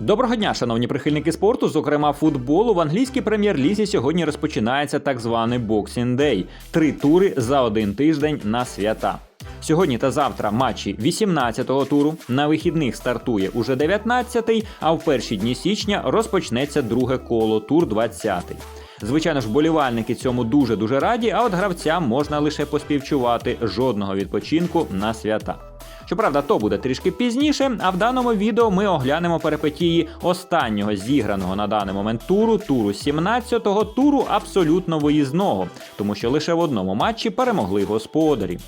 Доброго дня, шановні прихильники спорту, зокрема футболу. В англійській прем'єр-лізі сьогодні розпочинається так званий Boxing Day. Три тури за один тиждень на свята. Сьогодні та завтра матчі 18-го туру. На вихідних стартує уже 19-й, а в перші дні січня розпочнеться друге коло тур 20-й. Звичайно ж, болівальники цьому дуже дуже раді, а от гравцям можна лише поспівчувати жодного відпочинку на свята. Щоправда, то буде трішки пізніше, а в даному відео ми оглянемо перипетії останнього зіграного на даний момент туру, туру 17-го, туру абсолютно виїзного, тому що лише в одному матчі перемогли господарі.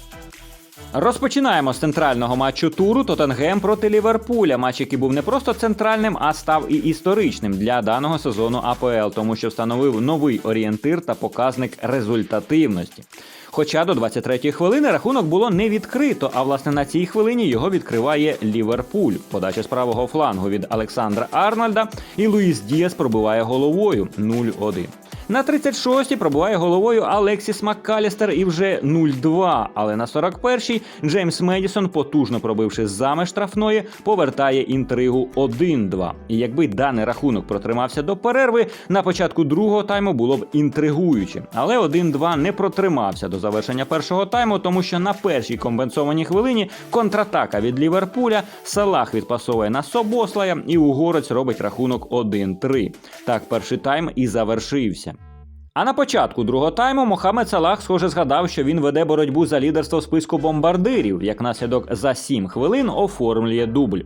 Розпочинаємо з центрального матчу туру Тоттенгем проти Ліверпуля. Матч, який був не просто центральним, а став і історичним для даного сезону АПЛ, тому що встановив новий орієнтир та показник результативності. Хоча до 23-ї хвилини рахунок було не відкрито, а власне на цій хвилині його відкриває Ліверпуль. Подача з правого флангу від Олександра Арнольда і Луїс Діас пробиває головою 0-1. На 36-й пробиває головою Алексіс Маккалістер і вже 0-2. Але на 41-й Джеймс Медісон, потужно пробивши за меж штрафної, повертає інтригу 1-2. І якби даний рахунок протримався до перерви, на початку другого тайму було б інтригуюче. Але 1-2 не протримався до завершення першого тайму, тому що на першій компенсованій хвилині контратака від Ліверпуля Салах відпасовує на Собослая, і угорець робить рахунок 1-3. Так перший тайм і завершився. А на початку другого тайму Мохамед Салах, схоже, згадав, що він веде боротьбу за лідерство в списку бомбардирів, як наслідок за 7 хвилин оформлює дубль.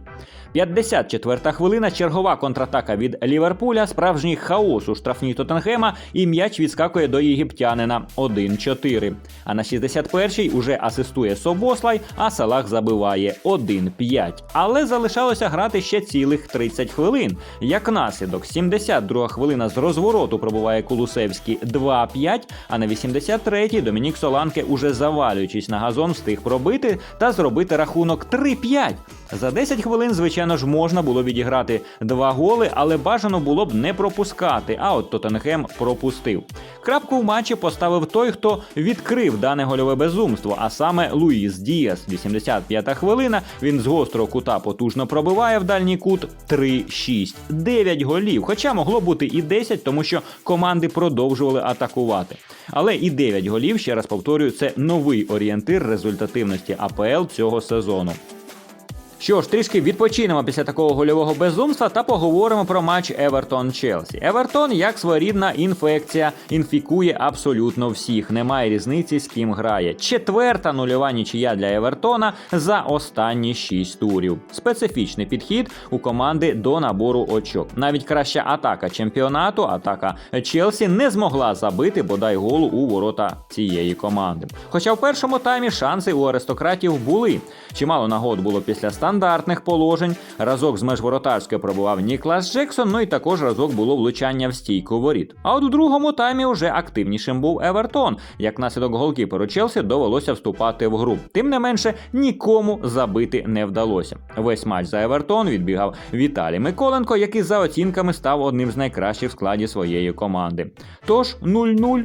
54-та хвилина чергова контратака від Ліверпуля, справжній хаос у штрафній Тоттенгема, і м'яч відскакує до єгиптянина 1-4. А на 61-й уже асистує Собослай, а Салах забиває 1-5. Але залишалося грати ще цілих 30 хвилин. Як наслідок, 72 хвилина з розвороту пробуває Кулусевський 2-5, а на 83-й Домінік Соланке, уже завалюючись на газон, встиг пробити та зробити рахунок 3-5. За 10 хвилин, звичайно ж, можна було відіграти два голи, але бажано було б не пропускати. А от Тоттенгем пропустив. Крапку в матчі поставив той, хто відкрив дане гольове безумство, а саме Луїс Діас. 85-та хвилина. Він з гострого кута потужно пробиває в дальній кут 3-6. 9 голів. Хоча могло бути і 10, тому що команди продовжували атакувати. Але і 9 голів, ще раз повторюю, це новий орієнтир результативності АПЛ цього сезону. Що ж, трішки відпочинемо після такого гольового безумства та поговоримо про матч Евертон Челсі. Евертон, як своєрідна інфекція, інфікує абсолютно всіх. Немає різниці, з ким грає. Четверта нульова нічия для Евертона за останні шість турів. Специфічний підхід у команди до набору очок. Навіть краща атака чемпіонату, атака Челсі, не змогла забити бодай голу у ворота цієї команди. Хоча в першому таймі шанси у аристократів були. Чимало нагод було після стандартних положень. Разок з межворотарської пробував Ніклас Джексон, ну і також разок було влучання в стійку воріт. А от у другому таймі вже активнішим був Евертон. Як наслідок голкіперу Челсі довелося вступати в гру. Тим не менше, нікому забити не вдалося. Весь матч за Евертон відбігав Віталій Миколенко, який за оцінками став одним з найкращих в складі своєї команди. Тож 0-0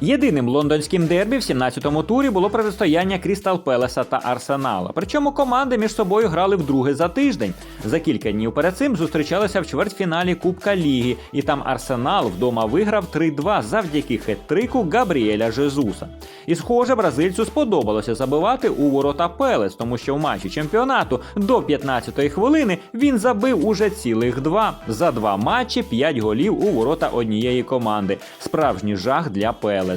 Єдиним лондонським дербі в 17-му турі було протистояння Крістал Пелеса та Арсенала. Причому команди між собою грали вдруге за тиждень. За кілька днів перед цим зустрічалися в чвертьфіналі Кубка Ліги, і там Арсенал вдома виграв 3-2 завдяки хет-трику Габріеля Жезуса. І, схоже, бразильцю сподобалося забивати у ворота Пелес, тому що в матчі чемпіонату до 15-ї хвилини він забив уже цілих два. За два матчі 5 голів у ворота однієї команди. Справжній жах для Пелес.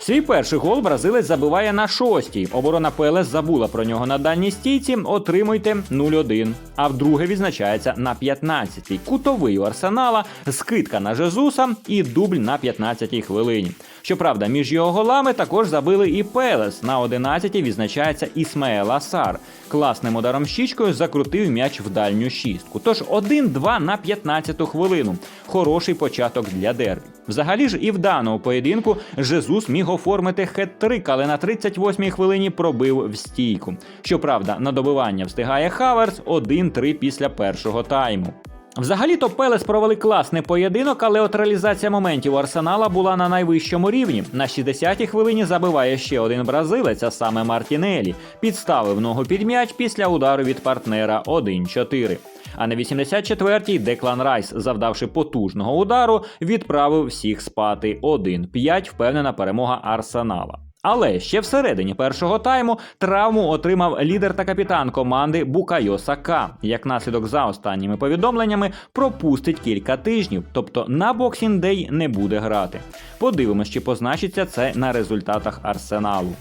Свій перший гол бразилець забиває на шостій. Оборона ПЛС забула про нього на дальній стійці. Отримуйте 0-1. А вдруге відзначається на 15-й. Кутовий у арсенала, скидка на Жезуса і дубль на 15-й хвилині. Щоправда, між його голами також забили і Пелес. На 11-й відзначається Ісмаел Асар. Класним ударом щічкою закрутив м'яч в дальню шістку. Тож 1-2 на 15-ту хвилину. Хороший початок для дербі. Взагалі ж і в даному поєдинку Жезус міг оформити хет-трик, але на 38-й хвилині пробив в стійку. Щоправда, на добивання встигає Хаверс 1-3 після першого тайму. Взагалі-то Пелес провели класний поєдинок, але от реалізація моментів Арсенала була на найвищому рівні. На 60-й хвилині забиває ще один бразилець, а саме Мартінелі. Підставив ногу під м'яч після удару від партнера 1-4. А на 84-й Деклан Райс, завдавши потужного удару, відправив всіх спати 1-5, впевнена перемога Арсенала. Але ще всередині першого тайму травму отримав лідер та капітан команди Букайо Сака. Як наслідок за останніми повідомленнями пропустить кілька тижнів, тобто на Day не буде грати. Подивимось, чи позначиться це на результатах арсеналу.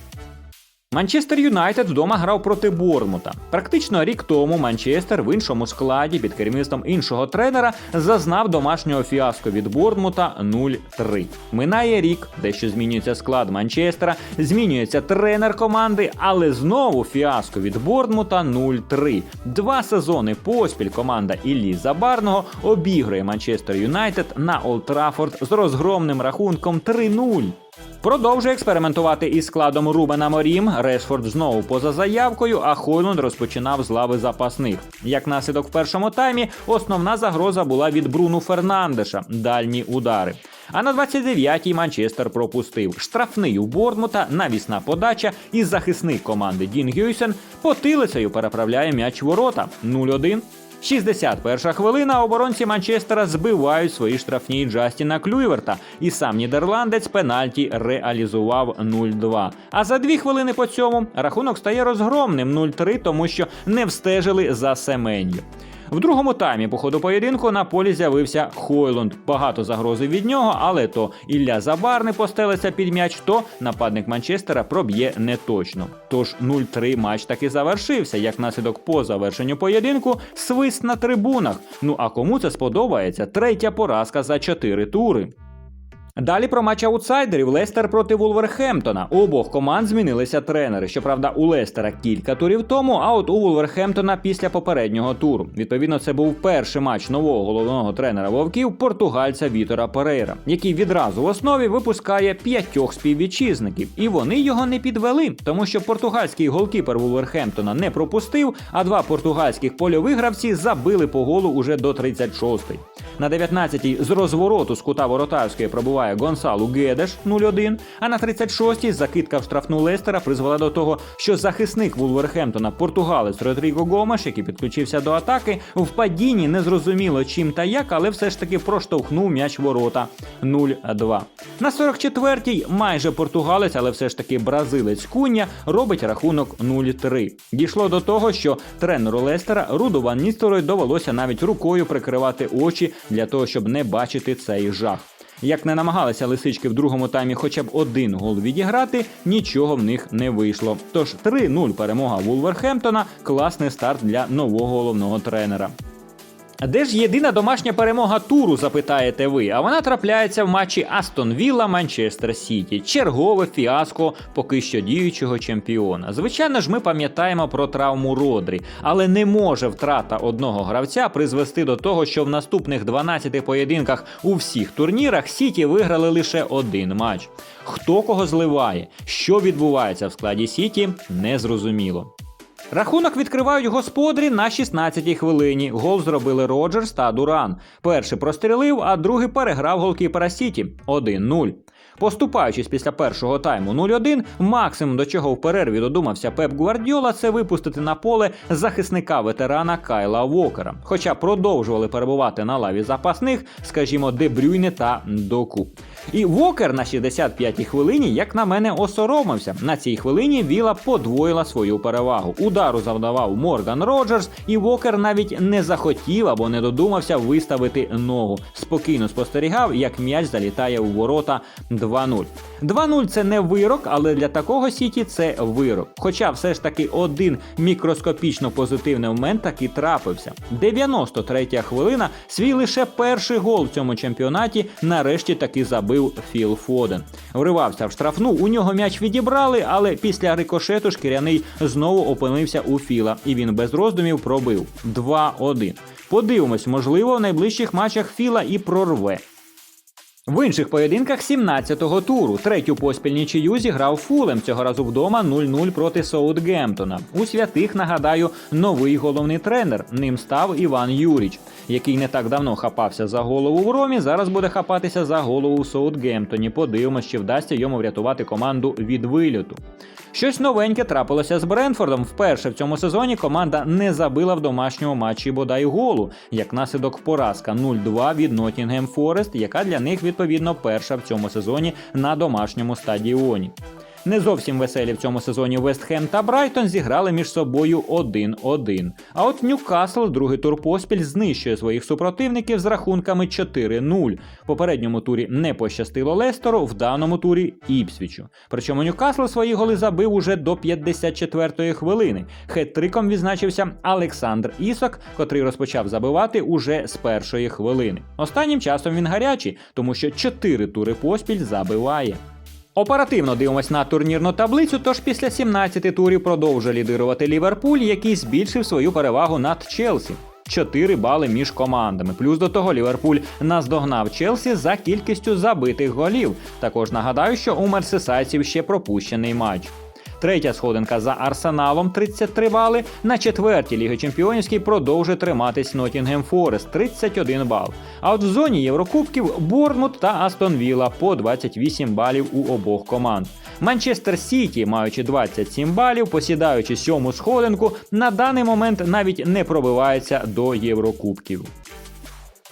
Манчестер Юнайтед вдома грав проти Бормута. Практично рік тому Манчестер в іншому складі під керівництвом іншого тренера зазнав домашнього фіаско від Бормута 0-3. Минає рік, дещо змінюється склад Манчестера, змінюється тренер команди, але знову фіаско від Бормута 0-3. Два сезони поспіль команда Іллі Забарного обігрує Манчестер Юнайтед на Олд Траффорд з розгромним рахунком 3-0. Продовжує експериментувати із складом Рубена Морім. Решфорд знову поза заявкою, а Хойлунд розпочинав з лави запасних. Як наслідок в першому таймі, основна загроза була від Бруну Фернандеша дальні удари. А на 29-й Манчестер пропустив штрафний у Бортмута, навісна подача, і захисник команди Дін Гюйсен потилицею переправляє м'яч ворота 0-1. 61 хвилина оборонці Манчестера збивають свої штрафні Джастіна Клюйверта, і сам нідерландець пенальті реалізував 0-2. А за дві хвилини по цьому рахунок стає розгромним 0-3, тому що не встежили за Семенью. В другому таймі по ходу поєдинку на полі з'явився Хойлунд. Багато загрози від нього, але то Ілля Забарний постелиться під м'яч, то нападник Манчестера проб'є неточно. Тож 0-3 матч таки завершився. Як наслідок по завершенню поєдинку свист на трибунах. Ну а кому це сподобається? Третя поразка за 4 тури. Далі про матч аутсайдерів Лестер проти Вулверхемптона. У обох команд змінилися тренери. Щоправда, у Лестера кілька турів тому, а от у Вулверхемптона після попереднього туру. Відповідно, це був перший матч нового головного тренера вовків португальця Вітора Перейра, який відразу в основі випускає п'ятьох співвітчизників, і вони його не підвели, тому що португальський голкіпер Вулверхемптона не пропустив, а два португальських польових гравці забили по голу уже до 36-ї. На 19-й з розвороту з кута воротарської пробуває Гонсалу Гедеш 0-1, а на 36-й закидка в штрафну Лестера призвела до того, що захисник Вулверхемптона, португалець Родріго Гомеш, який підключився до атаки, в падінні незрозуміло чим та як, але все ж таки проштовхнув м'яч ворота 0-2. На 44-й майже португалець, але все ж таки бразилець Куня робить рахунок 0-3. Дійшло до того, що тренеру Лестера Руду Ван Ністерою довелося навіть рукою прикривати очі для того, щоб не бачити цей жах. Як не намагалися лисички в другому таймі хоча б один гол відіграти, нічого в них не вийшло. Тож 3-0 перемога Вулверхемптона класний старт для нового головного тренера. Де ж єдина домашня перемога туру, запитаєте ви? А вона трапляється в матчі Астон Вілла Манчестер Сіті. Чергове фіаско поки що діючого чемпіона. Звичайно ж, ми пам'ятаємо про травму Родрі, але не може втрата одного гравця призвести до того, що в наступних 12 поєдинках у всіх турнірах Сіті виграли лише один матч. Хто кого зливає, що відбувається в складі Сіті, незрозуміло. Рахунок відкривають господарі на 16-й хвилині. Гол зробили Роджерс та Дуран. Перший прострілив, а другий переграв голкіпера Сіті 1-0. Поступаючись після першого тайму 0-1, максимум до чого в перерві додумався Пеп Гвардіола, це випустити на поле захисника ветерана Кайла Вокера. Хоча продовжували перебувати на лаві запасних, скажімо, Дебрюйне та Доку. І Вокер на 65-й хвилині, як на мене, осоромився. На цій хвилині Віла подвоїла свою перевагу. Удару завдавав Морган Роджерс, і Вокер навіть не захотів або не додумався виставити ногу. Спокійно спостерігав, як м'яч залітає у ворота 2-0. 2-0 це не вирок, але для такого Сіті це вирок. Хоча все ж таки один мікроскопічно позитивний момент таки трапився. 93-я хвилина, свій лише перший гол в цьому чемпіонаті нарешті таки забив Філ Фоден. Вривався в штрафну, у нього м'яч відібрали, але після рикошету шкіряний знову опинився у Філа, і він без роздумів пробив 2-1. Подивимось, можливо, в найближчих матчах Філа і прорве. В інших поєдинках 17-го туру третю поспіль нічию зіграв Фулем цього разу вдома 0-0 проти Саутгемптона. У святих нагадаю новий головний тренер. Ним став Іван Юріч. який не так давно хапався за голову в Ромі, зараз буде хапатися за голову в Саутгемптоні. Подивимось, чи вдасться йому врятувати команду від вильоту. Щось новеньке трапилося з Бренфордом. Вперше в цьому сезоні команда не забила в домашньому матчі бодай голу, як наслідок поразка 0-2 від Ноттінгем Форест, яка для них відповідно перша в цьому сезоні на домашньому стадіоні. Не зовсім веселі в цьому сезоні Вестхем та Брайтон зіграли між собою 1-1. А от Ньюкасл другий тур поспіль знищує своїх супротивників з рахунками 4-0. В попередньому турі не пощастило Лестеру, в даному турі Іпсвічу. Причому Ньюкасл свої голи забив уже до 54-ї хвилини. Хет-триком відзначився Олександр Ісок, котрий розпочав забивати уже з першої хвилини. Останнім часом він гарячий, тому що 4 тури поспіль забиває. Оперативно дивимось на турнірну таблицю, тож після 17 турів продовжує лідирувати Ліверпуль, який збільшив свою перевагу над Челсі. 4 бали між командами. Плюс до того Ліверпуль наздогнав Челсі за кількістю забитих голів. Також нагадаю, що у мерсесайців ще пропущений матч. Третя сходинка за Арсеналом 33 бали. На четвертій Ліги Чемпіонівській продовжує триматись Ноттінгем Форест 31 бал. А от в зоні Єврокубків Борнмут та Астон Вілла по 28 балів у обох команд. Манчестер Сіті, маючи 27 балів, посідаючи сьому сходинку, на даний момент навіть не пробивається до Єврокубків.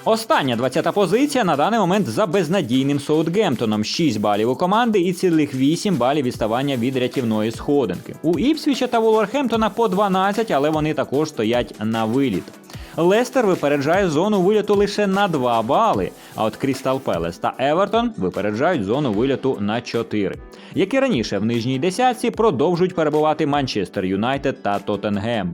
Остання 20-та позиція на даний момент за безнадійним Саутгемптоном. 6 балів у команди і цілих 8 балів відставання від рятівної сходинки. У Іпсвіча та Волверхемптона по 12, але вони також стоять на виліт. Лестер випереджає зону виліту лише на 2 бали. А от Крістал Пелес та Евертон випереджають зону виліту на 4. Як і раніше, в нижній десятці продовжують перебувати Манчестер Юнайтед та Тоттенгем.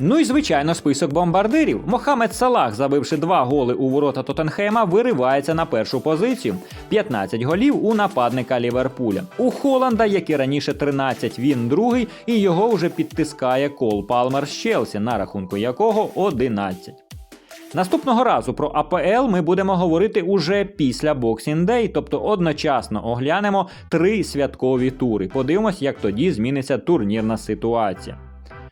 Ну і звичайно, список бомбардирів. Мохамед Салах, забивши два голи у ворота Тоттенхема, виривається на першу позицію. 15 голів у нападника Ліверпуля. У Холланда, як і раніше, 13, він другий, і його вже підтискає Кол Палмер з Челсі, на рахунку якого 11. Наступного разу про АПЛ ми будемо говорити уже після Boxing Day, тобто одночасно оглянемо три святкові тури. Подивимось, як тоді зміниться турнірна ситуація.